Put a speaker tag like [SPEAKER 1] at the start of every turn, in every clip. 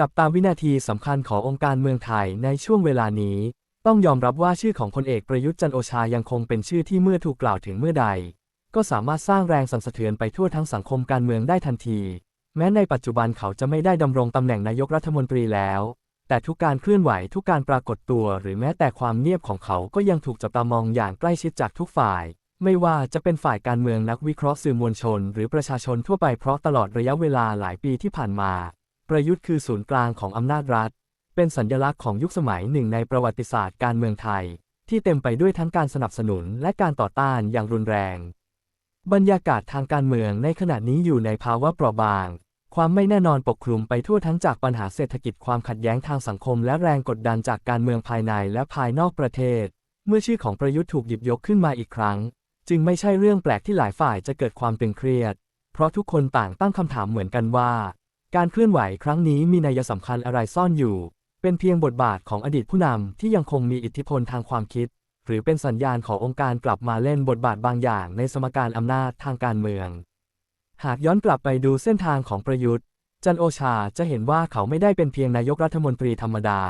[SPEAKER 1] จับตามวินาทีสำคัญขององค์การเมืองไทยในช่วงเวลานี้ ต้องยอมรับว่าชื่อของพลเอกประยุทธ์จันโอชายังคงเป็นชื่อที่เมื่อถูกกล่าวถึงเมื่อใด ก็สามารถสร้างแรงสั่นสะเทือนไปทั่วทั้งสังคมการเมืองได้ทันที แม้ในปัจจุบันเขาจะไม่ได้ดำรงตำแหน่งนายกรัฐมนตรีแล้ว แต่ทุกการเคลื่อนไหวทุกการปรากฏตัว หรือแม้แต่ความเงียบของเขาก็ยังถูกจับตามองอย่างใกล้ชิดจากทุกฝ่ายไม่ว่าจะเป็นฝ่ายการเมืองนักวิเคราะห์สื่อมวลชน หรือประชาชนทั่วไปเพราะตลอดระยะเวลาหลายปีที่ผ่านมา ประยุทธ์คือศูนย์กลางของอำนาจรัฐ เป็นสัญลักษณ์ของยุคสมัยหนึ่งในประวัติศาสตร์การเมืองไทย ที่เต็มไปด้วยทั้งการสนับสนุนและการต่อต้านอย่างรุนแรง บรรยากาศทางการเมืองในขณะนี้อยู่ในภาวะเปราะบาง ความไม่แน่นอนปกคลุมไปทั่วทั้งจากปัญหาเศรษฐกิจความขัดแย้งทางสังคม และแรงกดดันจากการเมืองภายในและภายนอกประเทศ เมื่อชื่อของประยุทธ์ถูกหยิบยกขึ้นมาอีกครั้ง จึงไม่ใช่เรื่องแปลกที่หลายฝ่ายจะเกิดความตึงเครียด เพราะทุกคนต่างตั้งคำถามเหมือนกันว่า การเคลื่อนไหวครั้งนี้มีนัยสำคัญอะไรซ่อนอยู่ เป็นเพียงบทบาทของอดีตผู้นำที่ยังคงมีอิทธิพลทางความคิด หรือเป็นสัญญาณขององค์การกลับมาเล่นบทบาทบางอย่างในสมการอำนาจทางการเมือง หากย้อนกลับไปดูเส้นทางของประยุทธ์ จันโอชาจะเห็นว่าเขาไม่ได้เป็นเพียงนายกรัฐมนตรีธรรมดา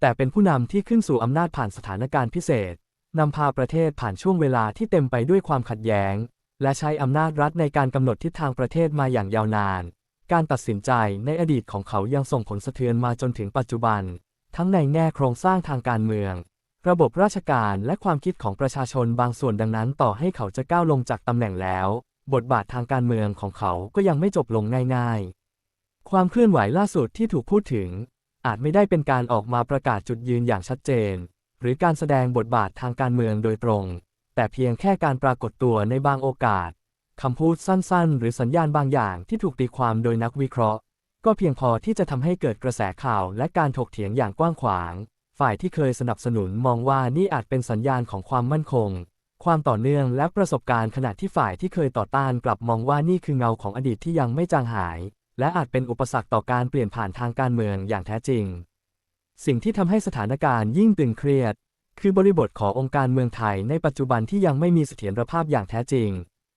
[SPEAKER 1] แต่เป็นผู้นำที่ขึ้นสู่อำนาจผ่านสถานการณ์พิเศษนำพาประเทศผ่านช่วงเวลาที่เต็มไปด้วยความขัดแย้ง และใช้อำนาจรัฐในการกำหนดทิศทางประเทศมาอย่างยาวนาน การตัดสินใจในอดีตของเขายังส่งผลสะเทือนมาจนถึงปัจจุบัน ทั้งในแง่โครงสร้างทางการเมือง ระบบราชการและความคิดของประชาชนบางส่วนดังนั้น ต่อให้เขาจะก้าวลงจากตำแหน่งแล้ว บทบาททางการเมืองของเขาก็ยังไม่จบลงง่าย ๆ ความเคลื่อนไหวล่าสุดที่ถูกพูดถึง อาจไม่ได้เป็นการออกมาประกาศจุดยืนอย่างชัดเจน หรือการแสดงบทบาททางการเมืองโดยตรง แต่เพียงแค่การปรากฏตัวในบางโอกาส คำพูดสั้นๆ หรือสัญญาณบางอย่างที่ถูกตีความโดยนักวิเคราะห์ ก็เพียงพอที่จะทำให้เกิดกระแสข่าวและการถกเถียงอย่างกว้างขวาง ฝ่ายที่เคยสนับสนุนมองว่านี่อาจเป็นสัญญาณของความมั่นคง ความต่อเนื่องและประสบการณ์ขณะที่ฝ่ายที่เคยต่อต้านกลับมองว่านี่คือเงาของอดีตที่ยังไม่จางหาย และอาจเป็นอุปสรรคต่อการเปลี่ยนผ่านทางการเมืองอย่างแท้จริง สิ่งที่ทำให้สถานการณ์ยิ่งตึงเครียด คือบริบทขององค์การเมืองไทยในปัจจุบันที่ยังไม่มีเสถียรภาพอย่างแท้จริง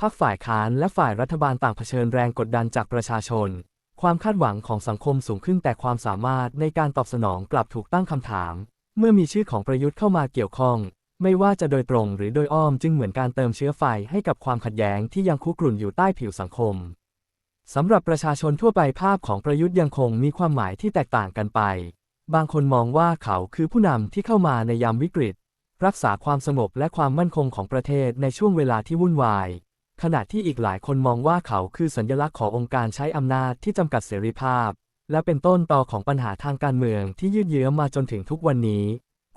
[SPEAKER 1] พรรคฝ่ายค้านและฝ่ายรัฐบาลต่างเผชิญแรงกดดันจากประชาชน ความคาดหวังของสังคมสูงขึ้นแต่ความสามารถในการตอบสนองกลับถูกตั้งคำถาม เมื่อมีชื่อของประยุทธ์เข้ามาเกี่ยวข้อง ไม่ว่าจะโดยตรงหรือโดยอ้อมจึงเหมือนการเติมเชื้อไฟให้กับความขัดแย้งที่ยังคุกรุ่นอยู่ใต้ผิวสังคมสำหรับประชาชนทั่วไปภาพของประยุทธ์ยังคงมีความหมายที่แตกต่างกันไป บางคนมองว่าเขาคือผู้นำที่เข้ามาในยามวิกฤต รักษาความสงบและความมั่นคงของประเทศในช่วงเวลาที่วุ่นวาย ขณะที่อีกหลายคนมองว่าเขาคือสัญลักษณ์ขององค์การใช้อำนาจที่จำกัดเสรีภาพ และเป็นต้นตอของปัญหาทางการเมืองที่ยืดเยื้อมาจนถึงทุกวันนี้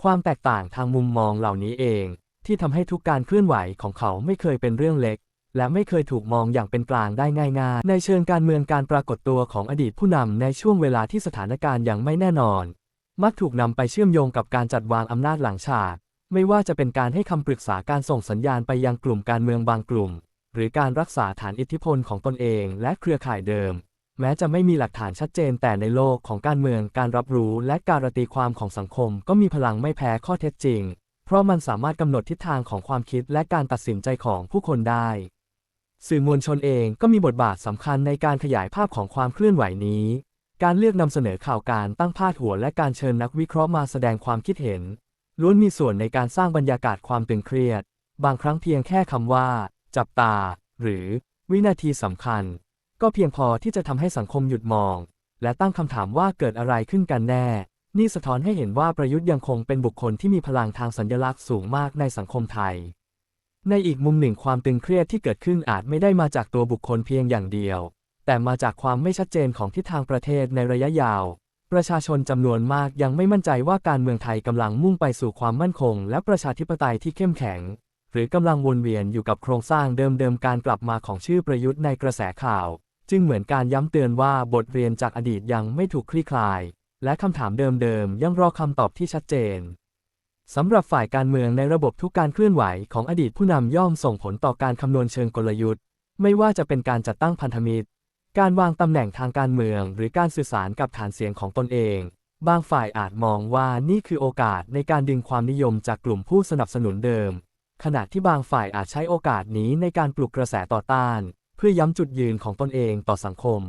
[SPEAKER 1] ความแตกต่างทางมุมมองเหล่านี้เอง ที่ทำให้ทุกการเคลื่อนไหวของเขาไม่เคยเป็นเรื่องเล็ก และไม่เคยถูกมองอย่างเป็นกลางได้ง่ายๆ ในเชิงการเมืองการปรากฏตัวของอดีตผู้นำในช่วงเวลาที่สถานการณ์ยังไม่แน่นอน มักถูกนำไปเชื่อมโยงกับการจัดวางอำนาจหลังฉากไม่ว่าจะเป็นการให้คำปรึกษาการส่งสัญญาณไปยังกลุ่มการเมืองบางกลุ่ม หรือการรักษาฐานอิทธิพลของตนเองและเครือข่ายเดิม แม้จะไม่มีหลักฐานชัดเจนแต่ในโลกของการเมืองการรับรู้และการตีความของสังคมก็มีพลังไม่แพ้ข้อเท็จจริง เพราะมันสามารถกำหนดทิศทางของความคิดและการตัดสินใจของผู้คนได้ สื่อมวลชนเองก็มีบทบาทสำคัญในการขยายภาพของความเคลื่อนไหวนี้ การเลือกนำเสนอข่าวการตั้งพาดหัวและการเชิญนักวิเคราะห์มาแสดงความคิดเห็นล้วนมีส่วนในการสร้างบรรยากาศความตึงเครียด บางครั้งเพียงแค่คำว่า จับตา หรือวินาทีสำคัญ ก็เพียงพอที่จะทำให้สังคมหยุดมอง และตั้งคำถามว่าเกิดอะไรขึ้นกันแน่ นี่สะท้อนให้เห็นว่าประยุทธ์ยังคงเป็นบุคคลที่มีพลังทางสัญลักษณ์สูงมากในสังคมไทย ในอีกมุมหนึ่งความตึงเครียดที่เกิดขึ้นอาจไม่ได้มาจากตัวบุคคลเพียงอย่างเดียว แต่มาจากความไม่ชัดเจนของทิศทางประเทศในระยะยาว ประชาชนจำนวนมากยังไม่มั่นใจว่าการเมืองไทยกำลังมุ่งไปสู่ความมั่นคง และประชาธิปไตยที่เข้มแข็ง หรือกำลังวนเวียนอยู่กับโครงสร้างเดิมๆการกลับมาของชื่อประยุทธ์ในกระแสข่าว จึงเหมือนการย้ำเตือนว่าบทเรียนจากอดีตยังไม่ถูกคลี่คลาย และคำถามเดิมๆยังรอคำตอบที่ชัดเจนสำหรับฝ่ายการเมืองในระบบทุกการเคลื่อนไหวของอดีตผู้นำย่อมส่งผลต่อการคำนวณเชิงกลยุทธ์ ไม่ว่าจะเป็นการจัดตั้งพันธมิตร การวางตำแหน่งทางการเมือง หรือการสื่อสารกับฐานเสียงของตนเอง บางฝ่ายอาจมองว่านี่คือโอกาสในการดึงความนิยมจากกลุ่มผู้สนับสนุนเดิม ขณะที่บางฝ่ายอาจใช้โอกาสนี้ในการปลุกกระแสต่อต้าน เพื่อย้ำจุดยืนของตนเองต่อสังคม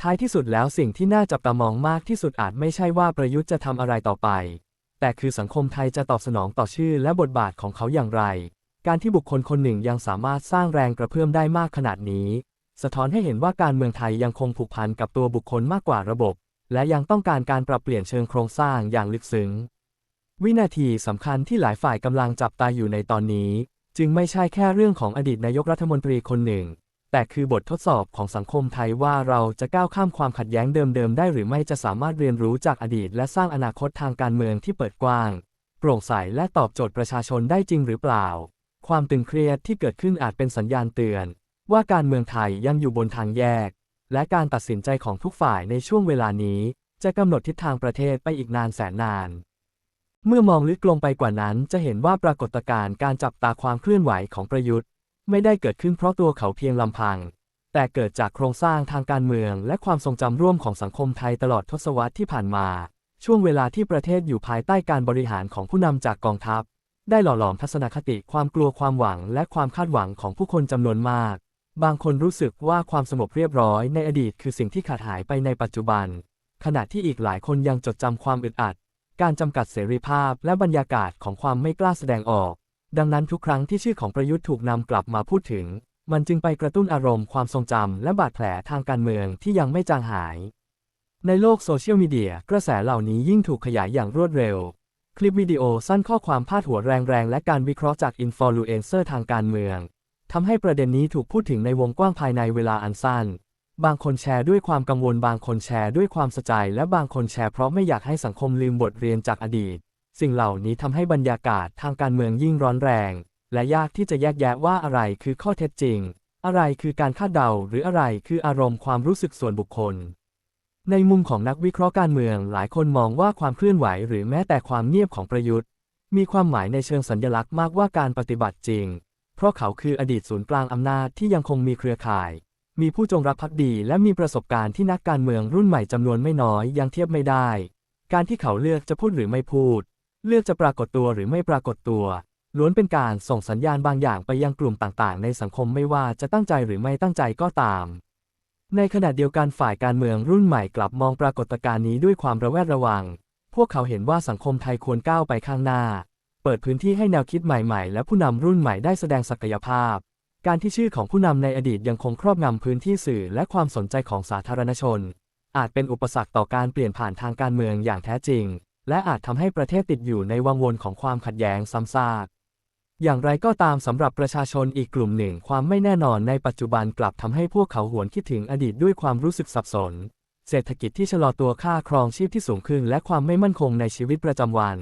[SPEAKER 1] ท้ายที่สุดแล้วสิ่งที่น่าจับตามองมากที่สุดอาจไม่ใช่ว่าประยุทธ์จะทำอะไรต่อไป แต่คือสังคมไทยจะตอบสนองต่อชื่อและบทบาทของเขาอย่างไร การที่บุคคลคนหนึ่งยังสามารถสร้างแรงกระเพื่อมได้มากขนาดนี้ สะท้อนให้เห็นว่าการเมืองไทยยังคงผูกพันกับตัวบุคคลมากกว่าระบบ และยังต้องการการปรับเปลี่ยนเชิงโครงสร้างอย่างลึกซึ้ง วินาทีสำคัญที่หลายฝ่ายกำลังจับตาอยู่ในตอนนี้ จึงไม่ใช่แค่เรื่องของอดีตนายกรัฐมนตรีคนหนึ่ง แต่คือบททดสอบของสังคมไทยว่าเราจะก้าวข้ามความขัดแย้งเดิมๆ ได้หรือไม่จะสามารถเรียนรู้จากอดีต และสร้างอนาคตทางการเมืองที่เปิดกว้าง โปร่งใสและตอบโจทย์ประชาชนได้จริงหรือเปล่า ความตึงเครียดที่เกิดขึ้นอาจเป็นสัญญาณเตือน ว่าการเมืองไทยยังอยู่บนทางแยก และการตัดสินใจของทุกฝ่ายในช่วงเวลานี้ จะกำหนดทิศทางประเทศไปอีกนานแสนนาน เมื่อมองลึกลงไปกว่านั้นจะเห็นว่าปรากฏการณ์การจับตาความเคลื่อนไหวของประยุทธ์ ไม่ได้เกิดขึ้นเพราะตัวเขาเพียงลำพัง แต่เกิดจากโครงสร้างทางการเมืองและความทรงจำร่วมของสังคมไทยตลอดทศวรรษที่ผ่านมา ช่วงเวลาที่ประเทศอยู่ภายใต้การบริหารของผู้นำจากกองทัพ ได้หล่อหลอมทัศนคติความกลัวความหวังและความคาดหวังของผู้คนจำนวนมาก บางคนรู้สึกว่าความสงบเรียบร้อยในอดีตคือสิ่งที่ขาดหายไปในปัจจุบัน ขณะที่อีกหลายคนยังจดจำความอึดอัด การจำกัดเสรีภาพและบรรยากาศของความไม่กล้าแสดงออก ดังนั้นทุกครั้งที่ชื่อของประยุทธ์ถูกนำกลับมาพูดถึง มันจึงไปกระตุ้นอารมณ์ความทรงจำและบาดแผลทางการเมืองที่ยังไม่จางหาย ในโลกโซเชียลมีเดียกระแสเหล่านี้ยิ่งถูกขยายอย่างรวดเร็ว คลิปวิดีโอสั้นข้อความพาดหัวแรงๆ และการวิเคราะห์จากอินฟลูเอนเซอร์ทางการเมืองทำให้ประเด็นนี้ถูกพูดถึงในวงกว้างภายในเวลาอันสั้น บางคนแชร์ด้วยความกังวล บางคนแชร์ด้วยความสะใจ และบางคนแชร์เพราะไม่อยากให้สังคมลืมบทเรียนจากอดีต สิ่งเหล่านี้ทำให้บรรยากาศทางการเมืองยิ่งร้อนแรง และยากที่จะแยกแยะว่าอะไรคือข้อเท็จจริง อะไรคือการคาดเดา หรืออะไรคืออารมณ์ความรู้สึกส่วนบุคคล ในมุมของนักวิเคราะห์การเมือง หลายคนมองว่าความเคลื่อนไหว หรือแม้แต่ความเงียบของประยุทธ์ มีความหมายในเชิงสัญลักษณ์มากว่าการปฏิบัติจริง เพราะเขาคืออดีตศูนย์กลางอำนาจที่ยังคงมีเครือข่าย มีผู้จงรักภักดีและมีประสบการณ์ที่นักการเมืองรุ่นใหม่จำนวนไม่น้อยยังเทียบไม่ได้ การที่เขาเลือกจะพูดหรือไม่พูด เลือกจะปรากฏตัวหรือไม่ปรากฏตัว ล้วนเป็นการส่งสัญญาณบางอย่างไปยังกลุ่มต่างๆ ในสังคมไม่ว่าจะตั้งใจหรือไม่ตั้งใจก็ตาม ในขณะเดียวกันฝ่ายการเมืองรุ่นใหม่กลับมองปรากฏการณ์นี้ด้วยความระแวดระวัง พวกเขาเห็นว่าสังคมไทยควรก้าวไปข้างหน้า เปิดพื้นที่ให้แนวคิดใหม่ๆ และผู้นำรุ่นใหม่ได้แสดงศักยภาพ การที่ชื่อของผู้นำในอดีตยังคงครอบงำพื้นที่สื่อและความสนใจของสาธารณชน อาจเป็นอุปสรรคต่อการเปลี่ยนผ่านทางการเมืองอย่างแท้จริง และอาจทำให้ประเทศติดอยู่ในวังวนของความขัดแย้งซ้ำซากอย่างไรก็ตามสำหรับประชาชนอีกกลุ่มหนึ่งความไม่แน่นอนในปัจจุบันกลับทำให้พวกเขาหวนคิดถึงอดีตด้วยความรู้สึกสับสน เศรษฐกิจที่ชะลอตัวค่าครองชีพที่สูงขึ้น และความไม่มั่นคงในชีวิตประจำวัน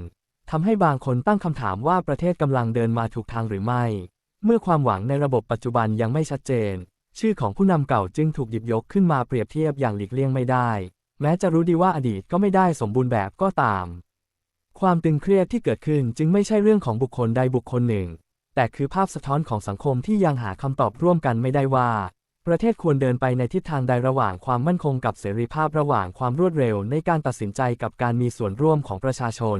[SPEAKER 1] ทำให้บางคนตั้งคำถามว่าประเทศกำลังเดินมาถูกทางหรือไม่ เมื่อความหวังในระบบปัจจุบันยังไม่ชัดเจน ชื่อของผู้นำเก่าจึงถูกหยิบยกขึ้นมาเปรียบเทียบอย่างหลีกเลี่ยงไม่ได้ แม้จะรู้ดีว่าอดีตก็ไม่ได้สมบูรณ์แบบก็ตาม ความตึงเครียดที่เกิดขึ้นจึงไม่ใช่เรื่องของบุคคลใดบุคคลหนึ่ง แต่คือภาพสะท้อนของสังคมที่ยังหาคำตอบร่วมกันไม่ได้ว่า ประเทศควรเดินไปในทิศทางใดระหว่างความมั่นคงกับเสรีภาพระหว่างความรวดเร็วในการตัดสินใจกับการมีส่วนร่วมของประชาชน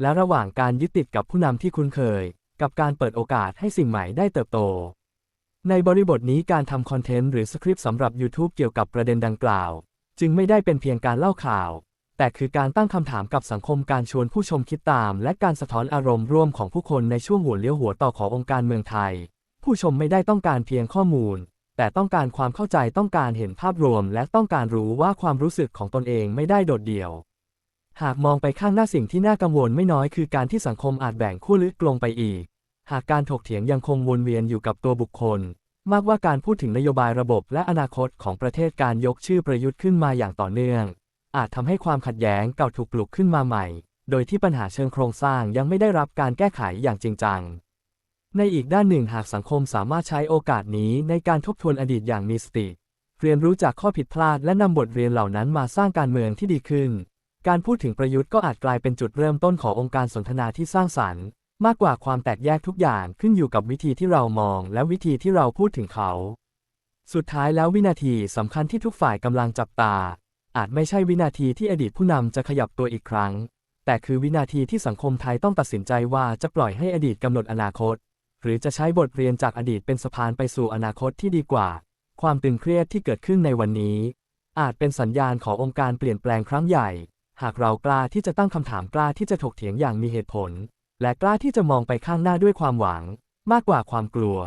[SPEAKER 1] และระหว่างการยึดติดกับผู้นำที่คุ้นเคย กับการเปิดโอกาสให้สิ่งใหม่ได้เติบโต ในบริบทนี้การทำคอนเทนต์หรือสคริปต์สำหรับ YouTube เกี่ยวกับประเด็นดังกล่าว จึงไม่ได้เป็นเพียงการเล่าข่าว แต่คือการตั้งคำถามกับสังคมการชวนผู้ชมคิดตาม และการสะท้อนอารมณ์ร่วมของผู้คนในช่วงหัวเลี้ยวหัวต่อขององค์การเมืองไทย ผู้ชมไม่ได้ต้องการเพียงข้อมูล แต่ต้องการความเข้าใจต้องการเห็นภาพรวม และต้องการรู้ว่าความรู้สึกของตนเองไม่ได้โดดเดี่ยวหากมองไปข้างหน้าสิ่งที่น่ากังวลไม่น้อยคือการที่สังคมอาจแบ่งขั้วลึกลงไปอีก หากการถกเถียงยังคงวนเวียนอยู่กับตัวบุคคล มากว่าการพูดถึงนโยบายระบบและอนาคตของประเทศการยกชื่อประยุทธ์ขึ้นมาอย่างต่อเนื่อง อาจทำให้ความขัดแย้งเก่าถูกปลุกขึ้นมาใหม่ โดยที่ปัญหาเชิงโครงสร้างยังไม่ได้รับการแก้ไขอย่างจริงจัง ในอีกด้านหนึ่งหากสังคมสามารถใช้โอกาสนี้ในการทบทวนอดีตอย่างมีสติ เรียนรู้จากข้อผิดพลาดและนำบทเรียนเหล่านั้นมาสร้างการเมืองที่ดีขึ้น การพูดถึงประยุทธ์ก็อาจกลายเป็นจุดเริ่มต้นขององค์การสนทนาที่สร้างสรรค์ มากกว่าความแตกแยกทุกอย่างขึ้นอยู่กับวิธีที่เรามองและวิธีที่เราพูดถึงเขา สุดท้ายแล้ววินาทีสำคัญที่ทุกฝ่ายกำลังจับตา อาจไม่ใช่วินาทีที่อดีตผู้นำจะขยับตัวอีกครั้ง แต่คือวินาทีที่สังคมไทยต้องตัดสินใจว่าจะปล่อยให้อดีตกำหนดอนาคต หรือจะใช้บทเรียนจากอดีตเป็นสะพานไปสู่อนาคตที่ดีกว่า ความตึงเครียดที่เกิดขึ้นในวันนี้ อาจเป็นสัญญาณขององค์การเปลี่ยนแปลงครั้งใหญ่ หากเรากล้าที่จะตั้งคำถามกล้าที่จะถกเถียงอย่างมีเหตุผล และกล้าที่จะมองไปข้างหน้าด้วยความหวัง มากกว่าความกลัว